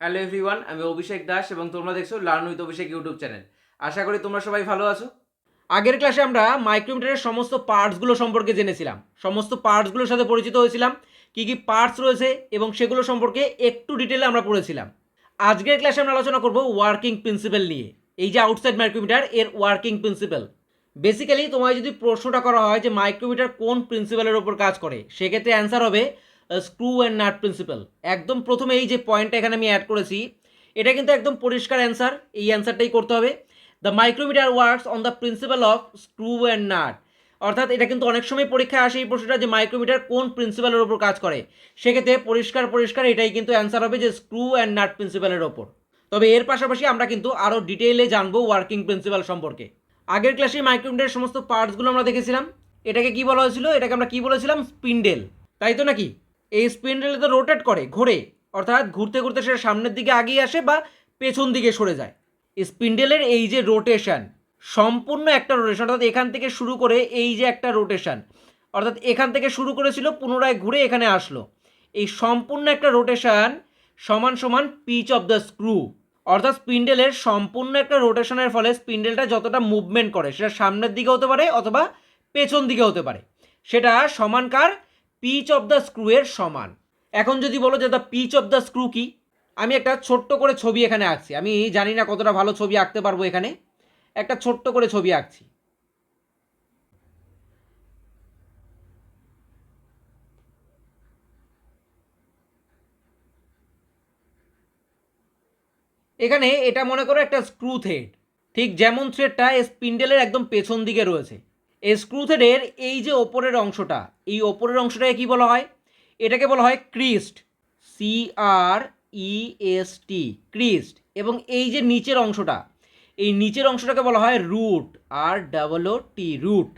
Hello everyone, আমি অভিষেক দাস এবং তোমরা দেখছ learn with Abhishek YouTube channel. আশা করি তোমরা সবাই ভালো আছো। আগের ক্লাসে আমরা মাইক্রোমিটারের সমস্ত পার্টসগুলো সম্পর্কে জেনেছিলাম। সমস্ত পার্টসগুলোর সাথে পরিচিত হয়েছিলাম, কী কী পার্টস রয়েছে এবং সেগুলো সম্পর্কে একটু ডিটেলে আমরা পড়েছিলাম। আজকের ক্লাসে আমরা আলোচনা করব ওয়ার্কিং প্রিন্সিপাল নিয়ে। এই যে আউটসাইড মাইক্রোমিটার, এর ওয়ার্কিং প্রিন্সিপাল। বেসিক্যালি তোমায় যদি প্রশ্নটা করা হয় যে মাইক্রোমিটার কোন প্রিন্সিপালের ওপর কাজ করে, সেক্ষেত্রে অ্যান্সার হবে স্ক্রু অ্যান্ড নাট প্রিন্সিপাল একদম প্রথমে এই যে পয়েন্টটা এখানে আমি অ্যাড করেছি, এটা কিন্তু একদম পরিষ্কার অ্যান্সার এই অ্যান্সারটাই করতে হবে। The micrometer works on the principle of screw and nut অর্থাৎ এটা কিন্তু অনেক সময় পরীক্ষায় আসে এই প্রশ্নটা যে মাইক্রোমিটার কোন প্রিন্সিপালের ওপর কাজ করে। সেক্ষেত্রে পরিষ্কার পরিষ্কার এটাই কিন্তু অ্যান্সার হবে যে স্ক্রু অ্যান্ড নাট প্রিন্সিপালের ওপর তবে এর পাশাপাশি আমরা কিন্তু আরও ডিটেইলে জানব ওয়ার্কিং প্রিন্সিপাল সম্পর্কে। আগের ক্লাসে মাইক্রোমিটারের সমস্ত পার্টসগুলো আমরা দেখেছিলাম। এটাকে কি বলা হয়েছিল? এটাকে আমরা কি বলেছিলাম? স্পিন্ডেল তাই তো নাকি? এই স্পিন্ডেল তো রোটেট করে, ঘোরে। অর্থাৎ ঘুরতে ঘুরতে সেটা সামনের দিকে আগিয়ে আসে বা পেছন দিকে সরে যায়। স্পিন্ডেলের এই যে রোটেশন, সম্পূর্ণ একটা রোটেশন, অর্থাৎ এখান থেকে শুরু করে এই যে একটা রোটেশন, অর্থাৎ এখান থেকে শুরু করেছিল, পুনরায় ঘুরে এখানে আসলো। এই সম্পূর্ণ একটা রোটেশন সমান সমান পিচ অফ দ্য স্ক্রু, অর্থাৎ স্পিন্ডেলের সম্পূর্ণ একটা রোটেশনের ফলে স্পিন্ডেলটা যতটা মুভমেন্ট করে, সেটা সামনের দিকে হতে পারে অথবা পেছন দিকে হতে পারে। সেটা সমানকার পিচ অফ দ্য স্ক্রুয়ের সমান। এখন যদি বলো যে the pitch of the screw কি? আমি একটা ছোট্ট করে ছবি এখানে আঁকছি। আমি জানি না কতটা ভালো ছবি আঁকতে পারব এখানে। একটা ছোট্ট করে ছবি আঁকছি। এখানে এটা মনে করো একটা স্ক্রু থ্রেড। ঠিক যেমন থ্রেডটা স্পিন্ডেলের একদম পেছন দিকে রয়েছে। এই স্ক্রু থ্রেডের এই যে ওপরের অংশটা, এই ওপরের অংশটাকে কি বলা হয়? এটাকে বলা হয় ক্রিস্ট সি আর ই এস টি ক্রিস্ট এবং এই যে নিচের অংশটা, এই নিচের অংশটাকে বলা হয় রুট আর ডাবল ও টি রুট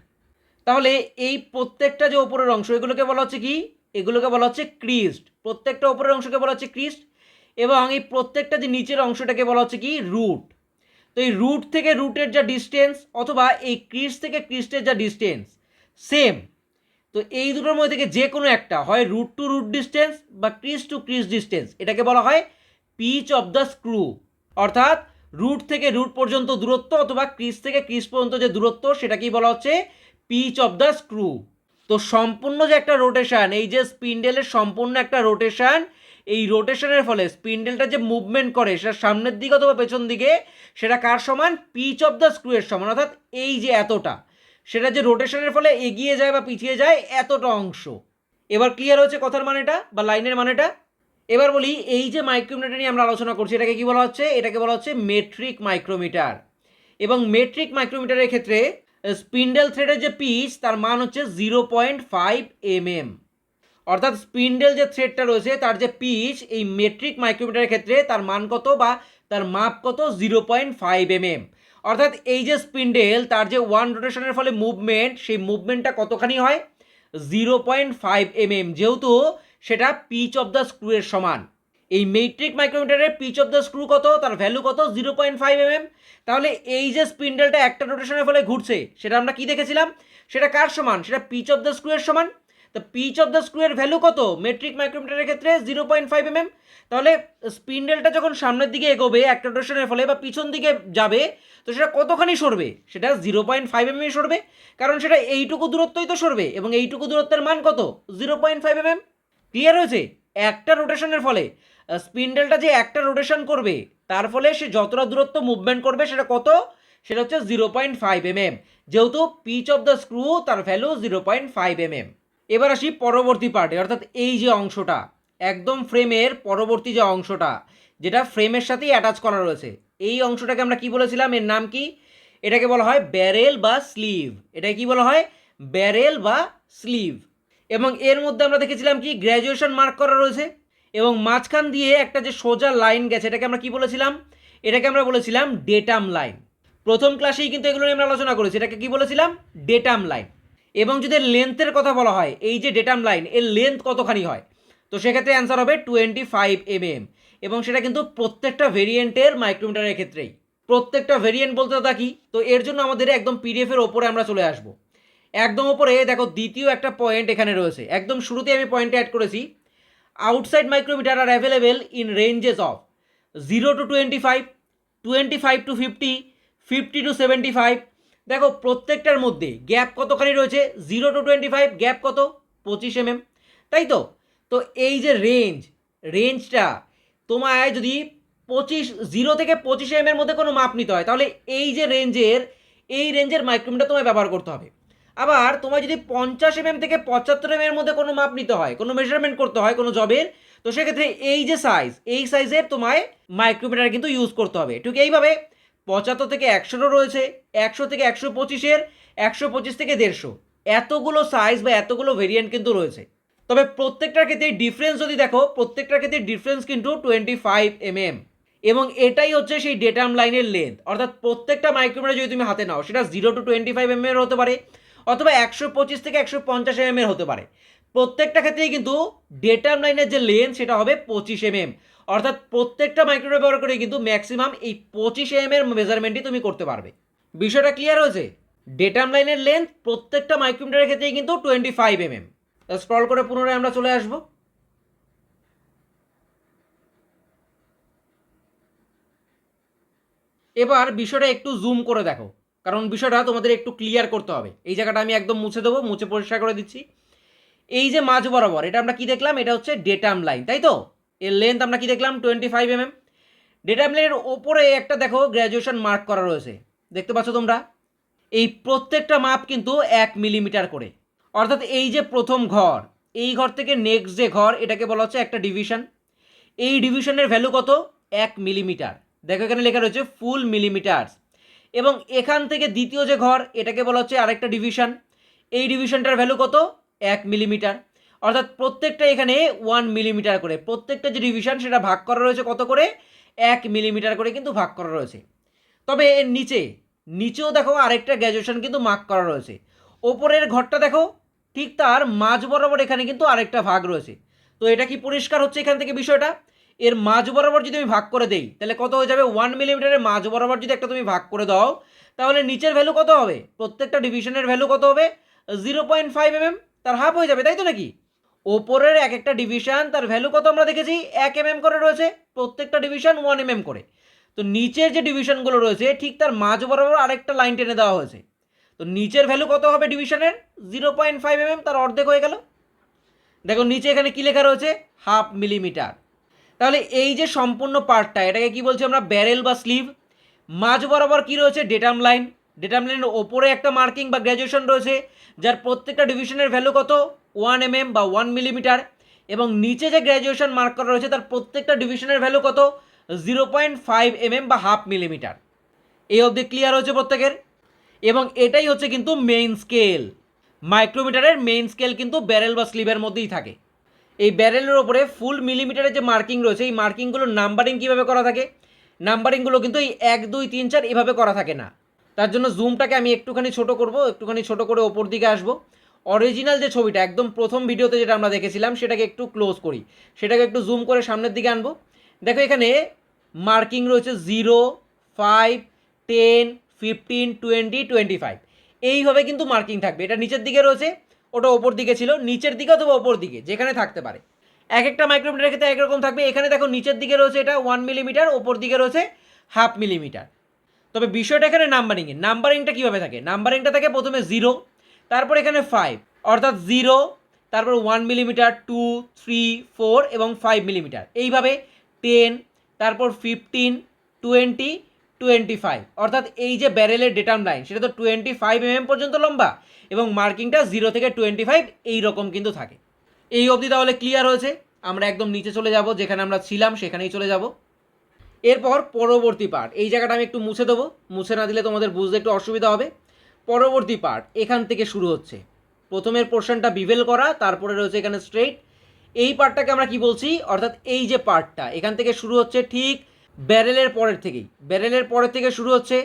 তাহলে এই প্রত্যেকটা যে ওপরের অংশ, এগুলোকে বলা হচ্ছে কি? এগুলোকে বলা হচ্ছে ক্রিস্ট প্রত্যেকটা ওপরের অংশকে বলা হচ্ছে ক্রিস্ট এবং এই প্রত্যেকটা যে নিচের অংশটাকে বলা হচ্ছে কি? রুট তো এই রুট থেকে রুটের যা ডিস্টেন্স অথবা এই ক্রিস্ট থেকে ক্রিস্টের যা ডিস্টেন্স সেম তো এই দুটোর মধ্যে থেকে যে কোনো একটা হয় রুট টু রুট ডিস্টেন্স বা ক্রিস টু ক্রিস ডিস্টেন্স এটাকে বলা হয় পিচ অফ দ্য স্ক্রু অর্থাৎ রুট থেকে রুট পর্যন্ত দূরত্ব অথবা ক্রিস থেকে ক্রিস পর্যন্ত যে দূরত্ব, সেটাকেই বলা হচ্ছে পিচ অফ দ্য স্ক্রু তো সম্পূর্ণ যে একটা রোটেশন এই যে স্পিন্ডেলের সম্পূর্ণ একটা রোটেশন এই রোটেশনের ফলে স্পিন্ডেলটা যে মুভমেন্ট করে, সেটা সামনের দিকে অথবা পেছন দিকে, সেটা কার সমান? পিচ অফ দ্য স্ক্রুয়ের সমান, অর্থাৎ এই যে এতটা। সেটা যে রোটেশনের ফলে এগিয়ে যায় বা পিছিয়ে যায়, এতটা অংশ। এবার ক্লিয়ার হচ্ছে কথার মানেটা বা লাইনের মানেটা? এবার বলি, এই যে মাইক্রোমিটার নিয়ে আমরা আলোচনা করছি, এটাকে কি বলা হচ্ছে? এটাকে বলা হচ্ছে মেট্রিক মাইক্রোমিটার এবং মেট্রিক মাইক্রোমিটারের ক্ষেত্রে স্পিন্ডেল থ্রেডের যে পিচ তার মান হচ্ছে zero point five M M অর্থাৎ স্পিন্ডেল যে থ্রেডটা রয়েছে, তার যে পিচ, এই মেট্রিক মাইক্রোমিটারের ক্ষেত্রে তার মান কত বা তার মাপ কত? Zero point five M M অর্থাৎ এই যে স্পিন্ডেল, তার যে ওয়ান রোটেশনের ফলে মুভমেন্ট সেই মুভমেন্টটা কতখানি হয়? Zero point five M M যেহেতু সেটা পিচ অফ দ্য স্ক্রুয়ের সমান। এই মেট্রিক মাইক্রোমিটারের পিচ অফ দ্য স্ক্রু কত? তার ভ্যালু কত? Zero point five M M তাহলে এই যে স্পিন্ডেলটা একটা রোটেশনের ফলে ঘুরছে, সেটা আমরা কি দেখেছিলাম? সেটা কার সমান? সেটা পিচ অফ দ্য স্ক্রুয়ের সমান। তো পিচ অফ দ্য স্ক্রুয়ের ভ্যালু কত? মেট্রিক মাইক্রোমিটারের ক্ষেত্রে zero point five M M তাহলে স্পিন্ডেলটা যখন সামনের দিকে এগোবে, একটা রোটেশনের ফলে বা পিছন দিকে যাবে, তো সেটা কতখানি সরবে? সেটা জিরো পয়েন্ট ফাইভ এম সরবে। কারণ সেটা এইটুকু দূরত্বই তো সরবে, এবং এইটুকু দূরত্বের মান কত? Zero point five M clear হয়েছে? একটা রোটেশনের ফলে। স্পিন্ডেলটা যে একটা রোটেশন করবে, তার ফলে সে যতটা দূরত্ব মুভমেন্ট করবে, সেটা কত? সেটা হচ্ছে zero point five M M যেহেতু পিচ অফ দ্য স্ক্রু তার value zero point five M M এবার আসি পরবর্তী পার্টে অর্থাৎ এই যে অংশটা, একদম ফ্রেমের পরবর্তী যে অংশটা, যেটা ফ্রেমের সাথেই অ্যাটাচ করা রয়েছে, এই অংশটাকে আমরা কি বলেছিলাম? এর নাম কি? এটাকে বলা হয় ব্যারেল বা স্লিভ এটাকে কি বলা হয়? ব্যারেল বা স্লিভ এবং এর মধ্যে আমরা দেখেছিলাম কি? গ্র্যাজুয়েশন মার্ক করা রয়েছে। এবং মাঝখান দিয়ে একটা যে সোজা লাইন গেছে, এটাকে আমরা কি বলেছিলাম? এটাকে আমরা বলেছিলাম ডেটাম লাইন প্রথম ক্লাসেই কিন্তু এগুলো নিয়ে আমরা আলোচনা করেছি। এটাকে কি বলেছিলাম? ডেটাম লাইন এবং যদি লেন্থের কথা বলা হয়, এই যে ডেটাম লাইন এর লেন্থ কতখানি হয়? তো সেক্ষেত্রে অ্যান্সার হবে টোয়েন্টি ফাইভ এম এম এবং সেটা কিন্তু প্রত্যেকটা ভেরিয়েন্টের মাইক্রোমিটারের ক্ষেত্রেই। প্রত্যেকটা ভেরিয়েন্ট বলতে থাকি তো এর জন্য আমাদের একদম পিডিএফের ওপরে আমরা চলে আসব। একদম ওপরে, দেখো, দ্বিতীয় একটা পয়েন্ট এখানে রয়েছে। একদম শুরুতে আমি পয়েন্ট অ্যাড করেছি। Outside micrometer are available in ranges of zero to twenty five twenty five to fifty fifty to seventy five দেখো, প্রত্যেকটার মধ্যে গ্যাপ কতখানি রয়েছে? Zero to twenty five gap কত? পঁচিশ এমএম তাই তো? তো এই যে রেঞ্জ রেঞ্জটা তোমায় যদি পঁচিশ জিরো থেকে পঁচিশ এম এর মধ্যে কোনো মাপ নিতে হয়, তাহলে এই যে রেঞ্জের এই রেঞ্জের মাইক্রোমিটার তোমায় ব্যবহার করতে হবে। আবার তোমায় যদি পঞ্চাশ এম থেকে পঁচাত্তর এম এর মধ্যে কোনো মাপ নিতে হয়, কোনো মেজারমেন্ট করতে হয়, কোনো জবের তো সেক্ষেত্রে এই যে সাইজ এই সাইজের তোমায় মাইক্রোমিটার কিন্তু ইউজ করতে হবে। ঠিক এইভাবে পঁচাত্তর থেকে একশোরও রয়েছে, একশো থেকে একশো পঁচিশের, একশো পঁচিশ থেকে দেড়শো। এতগুলো সাইজ বা এতগুলো ভেরিয়েন্ট কিন্তু রয়েছে। তবে প্রত্যেকটার ক্ষেত্রে ডিফারেন্স যদি দেখো, প্রত্যেকটার ক্ষেত্রে ডিফারেন্স কিন্তু টোয়েন্টি ফাইভ এমএম এবং এটাই হচ্ছে সেই ডেটাম লাইনের লেন্থ অর্থাৎ প্রত্যেকটা মাইক্রোমিটার যদি তুমি হাতে নাও, সেটা zero to twenty five M হতে পারে, অথবা একশো পঁচিশ থেকে একশো পঞ্চাশ এম এর হতে পারে। প্রত্যেকটা ক্ষেত্রেই কিন্তু ডেটাম লাইনের যে লেন্থ সেটা হবে পঁচিশ এম এম অর্থাৎ প্রত্যেকটা মাইক্রোমিটার ব্যবহার করে কিন্তু ম্যাক্সিমাম এই পঁচিশ এম এর মেজারমেন্টই তুমি করতে পারবে। বিষয়টা ক্লিয়ার হয়েছে? ডেটাম লাইনের লেন্থ প্রত্যেকটা মাইক্রোমিটারের ক্ষেত্রেই কিন্তু twenty five M M scroll করে পুনরায় আমরা চলে আসব। এবার বিষয়টা একটু জুম করে দেখো। কারণ বিষয়টা তোমাদের একটু ক্লিয়ার করতে হবে। এই জায়গাটা আমি একদম মুছে দেবো, মুছে পরিষ্কার করে দিচ্ছি। এই যে মাঝ বরাবর, এটা আমরা কি দেখলাম? এটা হচ্ছে ডেটাম লাইন তাই তো? এর লেন্থ আমরা কি দেখলাম? Twenty five M M datum লাইনের ওপরে একটা দেখো গ্র্যাজুয়েশন মার্ক করা রয়েছে। দেখতে পাচ্ছ তোমরা? এই প্রত্যেকটা মাপ কিন্তু এক মিলিমিটার করে। অর্থাৎ এই যে প্রথম ঘর, এই ঘর থেকে নেক্সট যে ঘর, এটাকে বলা হচ্ছে একটা ডিভিশন এই ডিভিশনের ভ্যালু কত? এক মিলিমিটার দেখো এখানে লেখা রয়েছে ফুল মিলিমিটার্স এবং এখান থেকে দ্বিতীয় যে ঘর, এটাকে বলা হচ্ছে আরেকটা ডিভিশন এই ডিভিশনটার ভ্যালু কত? এক মিলিমিটার। অর্থাৎ প্রত্যেকটা এখানে ওয়ান মিলিমিটার করে। প্রত্যেকটা যে ডিভিশন সেটা ভাগ করা রয়েছে কত করে? এক মিলিমিটার করে কিন্তু ভাগ করা রয়েছে। তবে এর নিচে, নিচেও দেখো আরেকটা গ্র্যাজুয়েশন কিন্তু মার্ক করা রয়েছে। ওপরের ঘরটা দেখো, ঠিক তার মাঝ বরাবর এখানে কিন্তু আরেকটা ভাগ রয়েছে। তো এটা কি পরিষ্কার হচ্ছে এখান থেকে বিষয়টা? এর মাঝ বরাবর যদি আমি ভাগ করে দেই, তাহলে কত হয়ে যাবে? ওয়ান মিলিমিটারের মাঝ বরাবর যদি একটা তুমি ভাগ করে দাও, তাহলে নিচের ভ্যালু কত হবে? প্রত্যেকটা ডিভিশনের ভ্যালু কত হবে? জিরো পয়েন্ট ফাইভ এম তার হাফ হয়ে যাবে, তাই তো নাকি? ওপরের এক একটা ডিভিশন তার ভ্যালু কত আমরা দেখেছি? এক এম করে রয়েছে, প্রত্যেকটা ডিভিশন ওয়ান এম করে। তো নিচের যে ডিভিশনগুলো রয়েছে, ঠিক তার মাঝ বরাবর আরেকটা লাইন টেনে দেওয়া হয়েছে। তো নিচের ভ্যালু কত হবে ডিভিশনের জিরো পয়েন্ট ফাইভ এম তার অর্ধেক হয়ে গেল। দেখো নিচে এখানে কী লেখা রয়েছে? হাফ মিলিমিটার তাহলে এই যে সম্পূর্ণ পার্টটা এটাকে কি বলছি আমরা? ব্যারেল বা স্লিভ মাঝ বরাবর কী রয়েছে? ডেটাম লাইন ডেটাম ওপরে একটা মার্কিং বা গ্র্যাজুয়েশন রয়েছে, যার প্রত্যেকটা ডিভিশনের ভ্যালু কত? ওয়ান এম বা ওয়ান মিলিমিটার এবং নিচে যে গ্র্যাজুয়েশন মার্ক করা রয়েছে, তার প্রত্যেকটা ডিভিশনের ভ্যালু কত? জিরো পয়েন্ট ফাইভ এম বা হাফ মিলিমিটার এই অবধি ক্লিয়ার হচ্ছে প্রত্যেকের? এবং এটাই হচ্ছে কিন্তু মেইন স্কেল মাইক্রোমিটারের মেইন স্কেল কিন্তু ব্যারেল বা স্লিভের মধ্যেই থাকে। এই ব্যারেলের ওপরে ফুল মিলিমিটারের যে মার্কিং রয়েছে, এই মার্কিংগুলোর নাম্বারিং কীভাবে করা থাকে? নাম্বারিংগুলো কিন্তু এই এক, দুই, তিন, চার এভাবে করা থাকে না। তার জন্য জুমটাকে আমি একটুখানি ছোট করব, একটুখানি ছোট করে ওপর দিকে আসব। অরিজিনাল যে ছবিটা, একদম প্রথম ভিডিওতে যেটা আমরা দেখেছিলাম, সেটাকে একটু ক্লোজ করি। সেটাকে একটু জুম করে সামনের দিকে আনব। দেখো এখানে মার্কিং রয়েছে zero five ten fifteen twenty twenty five এইভাবে কিন্তু মার্কিং থাকবে। এটা নিচের দিকে রয়েছে, ওটা ওপর দিকে ছিল। নিচের দিকে অথবা ওপর দিকে, যেখানে থাকতে পারে। এক একটা মাইক্রোমিটারের ক্ষেত্রে একরকম থাকবে। এখানে দেখো নিচের দিকে রয়েছে এটা ওয়ান মিলিমিটার ওপর দিকে রয়েছে হাফ মিলিমিটার তবে বিষয়টা এখানে নাম্বারিংয়ে নাম্বারিংটা কীভাবে থাকে? নাম্বারিংটা থাকে প্রথমে জিরো তারপর এখানে ফাইভ অর্থাৎ জিরো তারপর one millimetre two three four এবং ফাইভ মিলিমিটার এইভাবে টেন তারপর ফিফটিন টোয়েন্টি টোয়েন্টি ফাইভ অর্থাৎ এই যে ব্যারেলের ডেটাম লাইন সেটা তো টোয়েন্টি ফাইভ এম পর্যন্ত লম্বা এবং মার্কিংটা জিরো থেকে টোয়েন্টি ফাইভ এই রকম কিন্তু থাকে। এই অবধি তাহলে ক্লিয়ার হয়েছে। আমরা একদম নিচে চলে যাব, যেখানে আমরা ছিলাম, সেখানেই চলে যাব। এরপর পরবর্তী পার্ট এই জায়গাটা আমি একটু মুছে দেবো। মুছে না দিলে তোমাদের বুঝতে একটু অসুবিধা হবে। পরবর্তী পার্ট এখান থেকে শুরু হচ্ছে। প্রথমের পোর্শনটা বিভেল করা, তারপরে রয়েছে এখানে স্ট্রেট এই পার্টটাকে আমরা কি বলছি? অর্থাৎ এই যে পার্টটা এখান থেকে শুরু হচ্ছে ঠিক ব্যারেলের পরের থেকেই। ব্যারেলের পরের থেকে শুরু হচ্ছে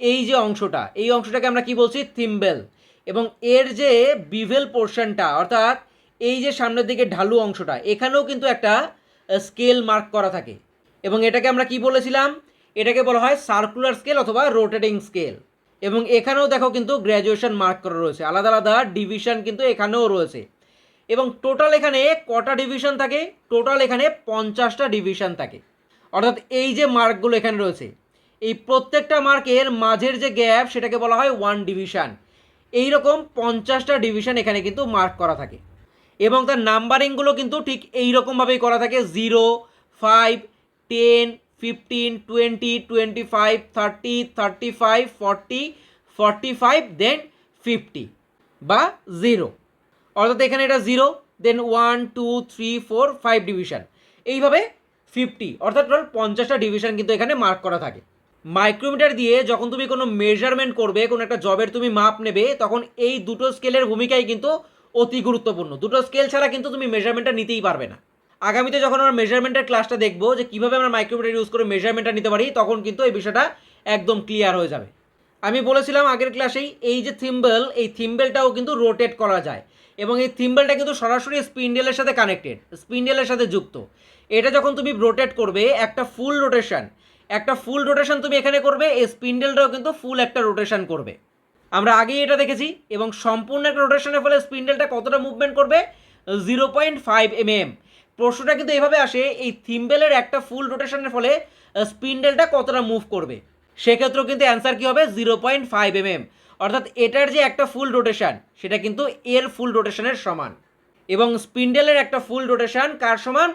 এই যে অংশটা। এই অংশটাকে আমরা কি বলছি? থিম্বেল এবং এর যে বিভেল পোর্শনটা অর্থাৎ এই যে সামনের দিকে ঢালু অংশটা, এখানেও কিন্তু একটা স্কেল মার্ক করা থাকে। এবং এটাকে আমরা কি বলেছিলাম? এটাকে বলা হয় সার্কুলার স্কেল অথবা রোটেটিং স্কেল এবং এখানেও দেখো কিন্তু গ্র্যাজুয়েশন মার্ক করা রয়েছে। আলাদা আলাদা ডিভিশন কিন্তু এখানেও রয়েছে। এবং টোটাল এখানে কটা ডিভিশন থাকে? টোটাল এখানে পঞ্চাশটা ডিভিশন থাকে। অর্থাৎ এই যে মার্কগুলো এখানে রয়েছে, এই প্রত্যেকটা মার্কের মাঝের যে গ্যাপ সেটাকে বলা হয় ওয়ান ডিভিশন এই রকম পঞ্চাশটা ডিভিশন এখানে কিন্তু মার্ক করা থাকে। এবং তার নাম্বারিংগুলো কিন্তু ঠিক এই রকমভাবেই করা থাকে zero five ten fifteen twenty twenty five thirty thirty five forty forty five then fifty বা জিরো অর্থাৎ এখানে এটা zero then one two three four five division এইভাবে ফিফটি অর্থাৎ টোটাল পঞ্চাশটা ডিভিশন কিন্তু এখানে মার্ক করা থাকে। মাইক্রোমিটার দিয়ে যখন তুমি কোনো মেজারমেন্ট করবে, কোনো একটা জবের তুমি মাপ নেবে, তখন এই দুটো স্কেলের ভূমিকাই কিন্তু অতি গুরুত্বপূর্ণ। দুটো স্কেল ছাড়া কিন্তু তুমি মেজারমেন্টটা নিতেই পারবে না। আগামীতে যখন আমরা মেজারমেন্টের ক্লাসটা দেখব যে কীভাবে আমরা মাইক্রোমিটার ইউজ করে মেজারমেন্টটা নিতে পারি, তখন কিন্তু এই বিষয়টা একদম ক্লিয়ার হয়ে যাবে। আমি বলেছিলাম আগের ক্লাসেই এই যে থিম্বল এই থিম্বেলটাও কিন্তু রোটেট করা যায় এবং এই থিম্বেলটা কিন্তু সরাসরি স্পিন্ডেলের সাথে কানেক্টেড স্পিন্ডেলের সাথে যুক্ত। এটা যখন তুমি রোটেট করবে, একটা ফুল রোটেশন একটা ফুল রোটেশন তুমি এখানে করবে, এই স্পিন্ডেলটাও কিন্তু ফুল একটা রোটেশন করবে। আমরা আগেই এটা দেখেছি এবং সম্পূর্ণ একটা রোটেশনের ফলে স্পিন্ডেলটা কতটা মুভমেন্ট করবে? Zero point five M M প্রশ্নটা কিন্তু এভাবে আসে, এই থিম্বেলের একটা ফুল রোটেশনের ফলে স্পিন্ডেলটা কতটা মুভ করবে? সেক্ষেত্রেও কিন্তু অ্যান্সার কী হবে? Zero point five M M অর্থাৎ এটার যে একটা ফুল রোটেশান সেটা কিন্তু এর ফুল রোটেশনের সমান। এবং স্পিন্ডেলের একটা ফুল রোটেশান কার সমান?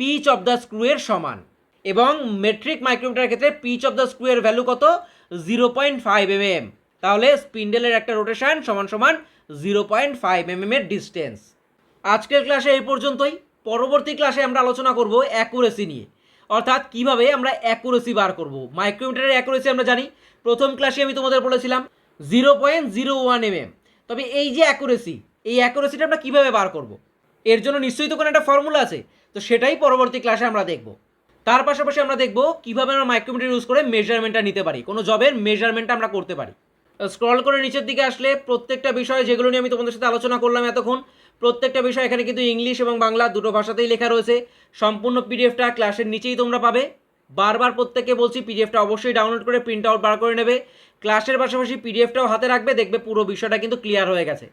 পিচ অফ দ্য স্ক্রুয়ের সমান। এবং মেট্রিক মাইক্রোমিটার ক্ষেত্রে পিচ অফ দ্য স্ক্রুয়ের ভ্যালু কত? Zero point five M M তাহলে স্পিন্ডেলের একটা রোটেশান সমান সমান zero point five M M এর ডিস্টেন্স আজকের ক্লাসে এই পর্যন্তই। পরবর্তী ক্লাসে আমরা আলোচনা করব অ্যাকুরেসি নিয়ে। অর্থাৎ কীভাবে আমরা অ্যাকুরেসি বার করব। মাইক্রোমিটারের অ্যাকুরেসি আমরা জানি। প্রথম ক্লাসে আমি তোমাদের বলেছিলাম zero point zero one M M তবে এই যে অ্যাকুরেসি এই অ্যাকুরেসিটা আমরা কীভাবে বার করব? এর জন্য নিশ্চয়ই তো কোনো একটা ফর্মুলা আছে। তো সেটাই পরবর্তী ক্লাসে আমরা দেখব। তার পাশাপাশি আমরা দেখব কীভাবে আমরা মাইক্রোমিটার ইউজ করে মেজারমেন্টটা নিতে পারি। কোনো জবের মেজারমেন্টটা আমরা করতে পারি। স্ক্রল করে নিচের দিকে আসলে প্রত্যেকটা বিষয় যেগুলো নিয়ে আমি তোমাদের সাথে আলোচনা করলাম এতক্ষণ, প্রত্যেকটা বিষয় এখানে কিন্তু ইংলিশ এবং বাংলা দুটো ভাষাতেই লেখা রয়েছে। সম্পূর্ণ পিডিএফটা ক্লাসের নিচেই তোমরা পাবে। বারবার প্রত্যেককে বলছি পিডিএফটা অবশ্যই ডাউনলোড করে প্রিন্ট আউট বার করে নেবে। ক্লাসের পাশাপাশি পিডিএফটাও হাতে রাখবে, দেখবে পুরো বিষয়টা কিন্তু ক্লিয়ার হয়ে গেছে।